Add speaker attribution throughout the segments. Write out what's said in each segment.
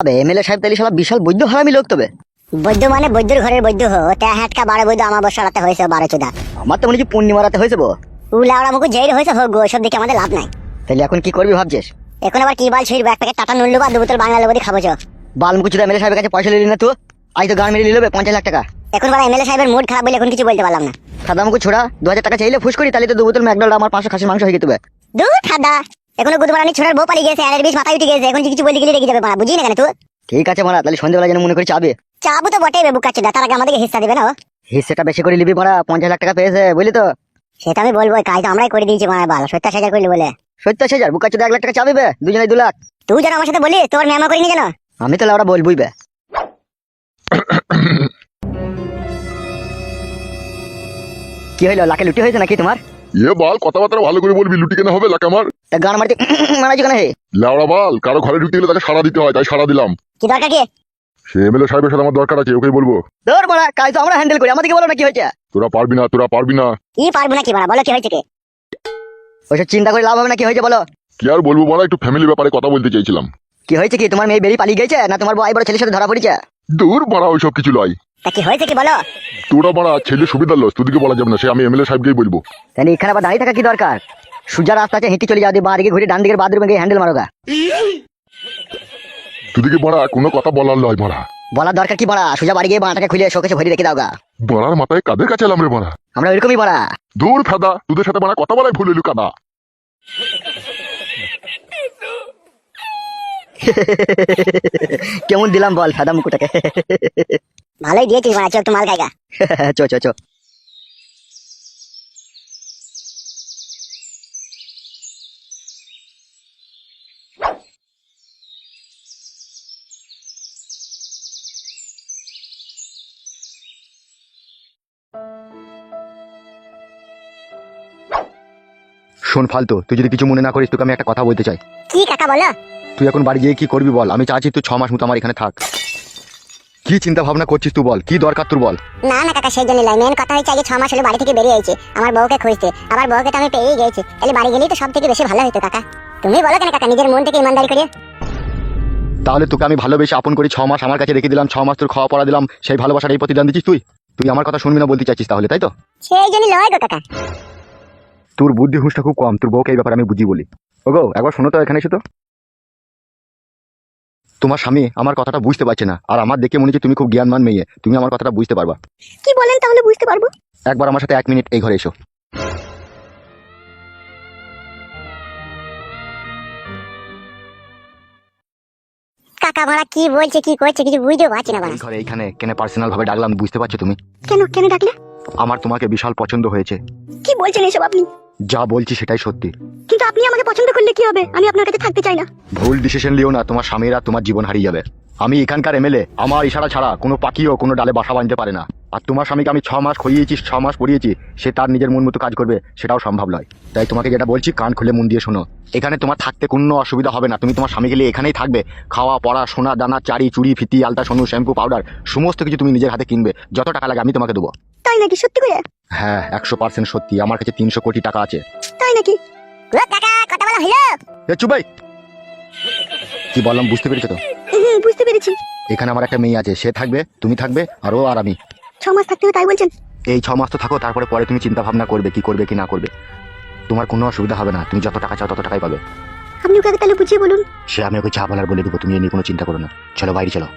Speaker 1: তবে এমএলএ সাহেব তাহলে সব বিশাল বৈদ্য হারামি লোক তবে।
Speaker 2: বৈদ্য মানে বৈদ্যর ঘরের বৈদ্য হো তে হ্যাটকা বারো বৈদ্য আমার বসাতে হয়েছে বারো চোদা।
Speaker 1: আমার তো মনে হচ্ছে পূর্ণিমা রাতে হয়েছে বো।
Speaker 2: উলা ওরা মুখে জেল হয়েছে হোক গো সব দিকে আমাদের লাভ নাই।
Speaker 1: তাহলে এখন কি করবি ভাবছিস?
Speaker 2: এখন আবার কি বাল ছিড়বো এক প্যাকেট টাটা নুনলু বা দু বোতল বাংলা লেবুদি খাব চো।
Speaker 1: বালমুকুচুদা এমএলএ সাহেবের কাছে পয়সা নিলি না তুই? আজ তো গান মেরে নিলবে পঞ্চাশ লাখ টাকা।
Speaker 2: এখন বড় এমএলএ সাহেবের মুড খারাপ বলে এখন কিছু বলতে পারলাম না।
Speaker 1: খাদামুকু ছোড়া দু হাজার টাকা চাইলে ফুস করি তাহলে তো দু বোতল ম্যাকডোনাল্ড আমার পাঁচশো খাসির মাংস হয়ে যেতে হবে।
Speaker 2: দূর ঠাডা এখনও গুদমারানি ছোড়ার বউ পালিয়ে গেছে আরের বিষ মাথায় উঠে গেছে এখন কিছু বলতে গেলে রেগে যাবে মারা বুঝি না কেন তুই?
Speaker 1: ঠিক আছে মারা তাহলে সন্ধ্যেবেলা যেন মনে করি চাবে।
Speaker 2: চাবু তো বটেই বেবু কাছে তার আগে আমাদেরকে হিস্সা দিবে না ও।
Speaker 1: হিসেটা বেশি করে নিবি মারা পঞ্চাশ লাখ টাকা পেয়েছে বুঝলি তো?
Speaker 2: সেটা আমি বলব কাজ তো আমরাই করে দিয়েছি মারা বাল সত্তর হাজার করলি বলে।
Speaker 1: সত্তর হাজার? বুকা চোদ্দ এক লাখ টাকা চাবে বে দুজনে দু লাখ।
Speaker 2: তুই যেন আমার সাথে বলি তোর মেমা করিনি জানো
Speaker 1: আমি তাহলে ওরা বলবই বে। কি হইল লাখে লুটি হয়েছে নাকি তোমার?
Speaker 3: এ বাল কথাবার্তা ভালো করে বলবি লুটি কেন হবে লাকে আমার?
Speaker 1: তা গান মারতে মারাইছি কেন হে?
Speaker 3: লেওড়া বাল কারও ঘরে ঢুকতে গেলে তাকে সারা দিতে হয় তাই সারা দিলাম।
Speaker 2: কি দরকার কি?
Speaker 3: সে এমএলএ সাহেবের সাথে আমার দরকার আছে ওকে বলব।
Speaker 1: কাজ তো আমরা হ্যান্ডেল করি আমাদেরকে বলো না কি হয়েছে।
Speaker 3: তোরা পারবি না তোরা পারবি না।
Speaker 2: কি পারব না কি বলো কি হয়েছে কি?
Speaker 1: ওইসব চিন্তা করে লাভ হবে না কি হয়েছে বলো?
Speaker 3: কি আর বলব বলা একটু ফ্যামিলি ব্যাপারে কথা বলতে চাইছিলাম।
Speaker 1: কি হয়েছে কি? তোমার মেয়ে বেরিয়ে পালিয়ে গেছে না তোমার বড় বড় ছেলের সাথে ধরা পড়েছে?
Speaker 3: দূর বাড়া ওইসব কিছু লয়।
Speaker 2: তা কি হয়েছে কি বলো?
Speaker 3: তোরা বাড়া ছেলে সুবিধার লস তোদিকে বলা যাবে না সে আমি এমএলএ সাহেবকেই বলব।
Speaker 1: তাহলে এখানে আবার দাঁড়িয়ে থাকা কি দরকার? সুজা রাস্তা আছে হেঁটে চলে যাও দিয়ে বাঁ ঘুরে ডান দিকের বাথরুমে গিয়ে হ্যান্ডেল মারোগা
Speaker 3: তোদিকে বাড়া কোনো কথা বলার লয় মারা
Speaker 1: বলার দরকার কি বড়া? সুজা বাড়ি গিয়ে বাঁটাকে খুলে শোকেছে ভরি রেখে দাওগা
Speaker 3: বাড়ার মাথায় কাদের কাছে এলাম রে বাড়া?
Speaker 1: আমরা ওইরকমই বড়া।
Speaker 3: দূর ফাদা তোদের সাথে বাড়া কথা বলাই ভুল এলু কাদা।
Speaker 1: কেমন দিলাম বল সাদা মুকুটাকে।
Speaker 2: ভালোই দিয়েছিস মারা চোখ তো মাল খাইগা
Speaker 1: চো চো চো।
Speaker 4: শোন ফালতু তুই যদি কিছু মনে না করিস তোকে আমি একটা কথা বলতে চাই।
Speaker 2: কি কাকা বলো?
Speaker 4: তুই এখন বাড়ি গিয়ে কি করবি বল? আমি চাচ্ছি তুই ছ মাস মতো আমার এখানে থাক। কি চিন্তা ভাবনা করছিস তুই বল? কি দরকার তোর বল?
Speaker 2: না না কাকা সেই জন্য মেন কথা হচ্ছে আগে ছ মাস হলো বাড়ি থেকে বেরিয়ে আইছে। আমার বউকে খুঁজতে। আমার বউকে তো আমি পেয়েই গেছি। তাহলে বাড়ি গেলেই তো সব থেকে বেশি ভালো হতো কাকা। তুমি বলো কেন কাকা নিজের মন থেকে ইমানদারি করে
Speaker 4: তাহলে তোকে আমি ভালোবেসে আপন করি ছ মাস আমার কাছে রেখে দিলাম ছ মাস তোর খাওয়া পড়া দিলাম সেই ভালোবাসার এই প্রতিদান দিচ্ছিস তুই? তুই আমার কথা শুনবি না বলতে চাইছিস তাহলে তাই তো?
Speaker 2: সেই জন্য লয় গো কাকা।
Speaker 4: তোর বুদ্ধি হুঁশটা খুব কম তোর বউকে এই ব্যাপারে আমি বুঝি বলি। ওগো একবার শোনো তো এখানে এসে তো। তোমার স্বামী আমার কথাটা বুঝতে পারছে না আর আমার দেখে মনে হচ্ছে তুমি খুব জ্ঞানমান মেয়ে তুমি আমার কথাটা বুঝতে পারবা।
Speaker 2: কি বলেন তাহলে বুঝতে পারব?
Speaker 4: একবার আমার সাথে এক মিনিট এই ঘরে এসো।
Speaker 2: কাকা মারা কি বলছে কি করছে কিছু বুঝতে পারছি না বাড়া
Speaker 4: ঘরে এইখানে কেন পার্সোনাল ভাবে ডাকলাম বুঝতে পারছ তুমি?
Speaker 2: কেন কেন ডাকলে?
Speaker 4: আমার তোমাকে বিশাল পছন্দ হয়েছে।
Speaker 2: কি বলছেন এসব আপনি?
Speaker 4: যা বলছি সেটাই সত্যি।
Speaker 2: কিন্তু আপনি আমাকে পছন্দ করলে কি হবে? আমি আপনার কাছে থাকতে চাই না।
Speaker 4: ভুল ডিসিশন লিও না তোমার স্বামীরা তোমার জীবন হারিয়ে যাবে। আমি এখানকার এমএলএ আমার ইশারা ছাড়া কোনো পাখিও কোনো ডালে বাসা বাঁধতে পারে না। আর তোমার স্বামীকে আমি ছ মাস খইয়েছি ছ মাস পড়িয়েছি সে তার নিজের মন মতো কাজ করবে সেটাও সম্ভব নয়। তাই তোমাকে যেটা বলছি কান খুলে মন দিয়ে শোনো। এখানে তোমার থাকতে কোনো অসুবিধা হবে না। তুমি তোমার স্বামী গেলে এখানেই থাকবে। খাওয়া পড়া সোনা দানা চারি চুড়ি ফিতি আলতা সোনু শ্যাম্পু পাউডার সমস্ত কিছু তুমি নিজের হাতে কিনবে। যত টাকা লাগে আমি তোমাকে দেবো।
Speaker 2: তাই নাকি সত্যি করে?
Speaker 4: হ্যাঁ একশো পার্সেন্ট সত্যি। আমার কাছে তিনশো কোটি টাকা আছে।
Speaker 2: তাই নাকি? কাকা কথা বলা হলো
Speaker 4: এ কি বললাম বুঝতে পেরেছ তো?
Speaker 2: বুঝতে পেরেছি।
Speaker 4: এখানে আমার একটা মেয়ে আছে সে থাকবে তুমি থাকবে আর ও আর আমি।
Speaker 2: ছ মাস থাকতে হবে তাই বলছেন?
Speaker 4: এই ছ মাস তো থাকো তারপরে পরে তুমি চিন্তা ভাবনা করবে কি করবে কি না করবে। তোমার কোনো অসুবিধা হবে না তুমি যত টাকা চাও তত টাকাই পাবে।
Speaker 2: আপনি ওকে তাহলে বুঝিয়ে বলুন?
Speaker 4: সে আমি ওকে চা বলার বলে দেবো তুমি এ নিয়ে কোনো চিন্তা করো না। চলো বাইরে চলো।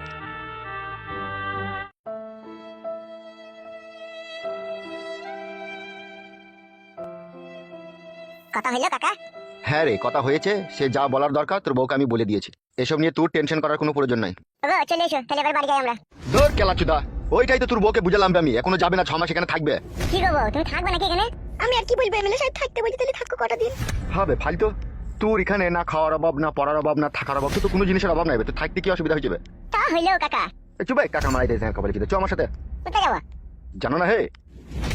Speaker 2: কথা হলো কাকা?
Speaker 4: হ্যাঁ রে কথা হয়েছে সে যা বলার দরকার তোর বউকে আমি বলে দিয়েছি। এসব নিয়ে তোর টেনশন করার কোনো প্রয়োজন নাই।
Speaker 2: ওগো চলে এসো তাহলে এবার বাড়ি যাই আমরা।
Speaker 4: ধর কেলাচুদা ওইটাই তো তোর বউকে বুঝালাম আমি এখনও যাবে না ছ মাস এখানে থাকবে।
Speaker 2: কি করব তুমি থাকবে নাকি এখানে? আমি আর কি বলব এমএলএ সাহেব থাকতে বলছি তাহলে থাকো কটা দিন।
Speaker 4: হবে ফালতু। তোর এখানে না খাওয়ার অভাব না পড়ার অভাব না থাকার অভাব তো কোনো জিনিসের অভাব নাই তো থাকতে কি অসুবিধা হয়ে যাবে?
Speaker 2: তা হইল কাকা।
Speaker 4: চুবাই কাকা মারাই দিয়েছে কপালে চিতে চ আমার সাথে।
Speaker 2: কোথায় যাব?
Speaker 4: জানো না হে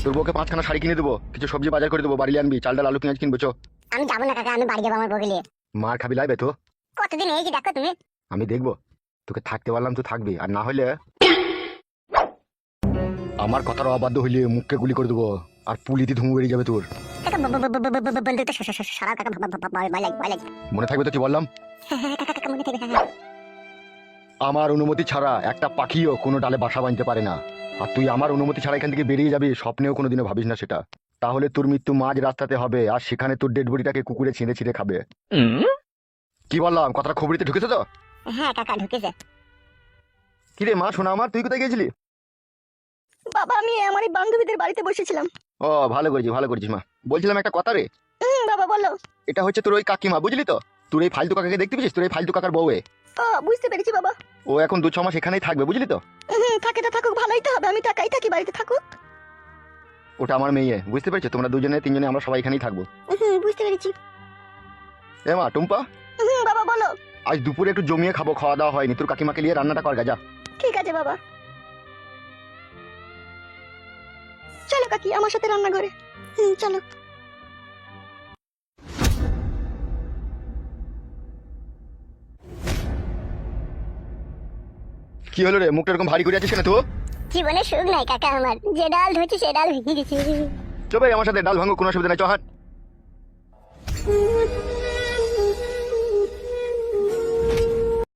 Speaker 4: তোর বউকে পাঁচখানা শাড়ি কিনে দেবো কিছু সবজি বাজার করে দেবো বাড়ি আনবি চাল ডাল আলু পেঁয়াজ কিনবো চো।
Speaker 2: আমি যাব না কাকা আমি বাড়ি যাব আমার বউকে নিয়ে
Speaker 4: মার খাবি লাইবে তো।
Speaker 2: কতদিন এই যে দেখো তুমি?
Speaker 4: আমি দেখব। তোকে থাকতে পারলাম তুই থাকবি আর না হলে আমার কথার অবাধ্য হইলে মুখকে গুলি করে দেবো আর পুলিতে ধুমু বেরিয়ে যাবে তোর। মনে থাকবে তো কি বললাম?
Speaker 2: হ্যাঁ হ্যাঁ হ্যাঁ।
Speaker 4: আমার অনুমতি ছাড়া একটা পাখিও কোনো ডালে বাসা বানতে পারে না। আর তুই আমার অনুমতি ছাড়া এখান থেকে বেরিয়ে যাবি স্বপ্নেও কোনোদিনও ভাবিস না সেটা। তাহলে তোর মৃত্যু মাঝ রাস্তাতে হবে আর সেখানে তোর ডেড বডিটাকে কুকুরে ছিঁড়ে ছিঁড়ে খাবে। কি বললাম? কথাটা খবরিতে ঢুকেছে তো?
Speaker 2: হ্যাঁ কাকা ঢুকেছে।
Speaker 4: কিরে মা শোনা আমার তুই কোথায় গেছিলি
Speaker 5: বাবা আমি আমার এই বান্ধবীদের বাড়িতে বসেছিলাম।
Speaker 4: ও ভালো করেছিস ভালো করেছিস মা। বলছিলাম একটা কথা রে।
Speaker 5: হুম বাবা বলো।
Speaker 4: এটা হচ্ছে তোর ওই কাকিমা বুঝলি তো? তোর এই ফালতু কাকাকে দেখতে পেয়েছিস? তোর এই ফালতু কাকার বউয়ে।
Speaker 5: ও বুঝতে পেরেছি বাবা।
Speaker 4: ও এখন দু ছ মাস এখানেই থাকবে বুঝলি তো?
Speaker 5: হুম থাকে তো থাকুক ভালোই তো হবে আমি তো একাই থাকি বাড়িতে থাকুক।
Speaker 4: ওটা আমার মেয়ে বুঝতে পেরেছ? তোমরা দুজনে তিনজনে আমরা সবাই এখানেই থাকব।
Speaker 5: হুম বুঝতে পেরেছি।
Speaker 4: এ মা টুম্পা?
Speaker 5: হুম বাবা বলো।
Speaker 4: আজ দুপুরে একটু জমিয়ে খাব খাওয়া দাওয়া হয়নি। তোর কাকিমাকে নিয়ে রান্নাটা কর যা
Speaker 5: ঠিক আছে বাবা। চলো কাকি আমার সাথে রান্না করে হুম চলো।
Speaker 4: কি হলো রে? মুখটা এরকম ভারী করে আছিস কেন তো
Speaker 2: জীবনে সুখ নাই কাকা আমার। যে ডাল ধরছি সে ডাল ভেঙে গেছে।
Speaker 4: চবে আমার সাথে ডাল ভাঙো কোনো অসুবিধা নাই চহাট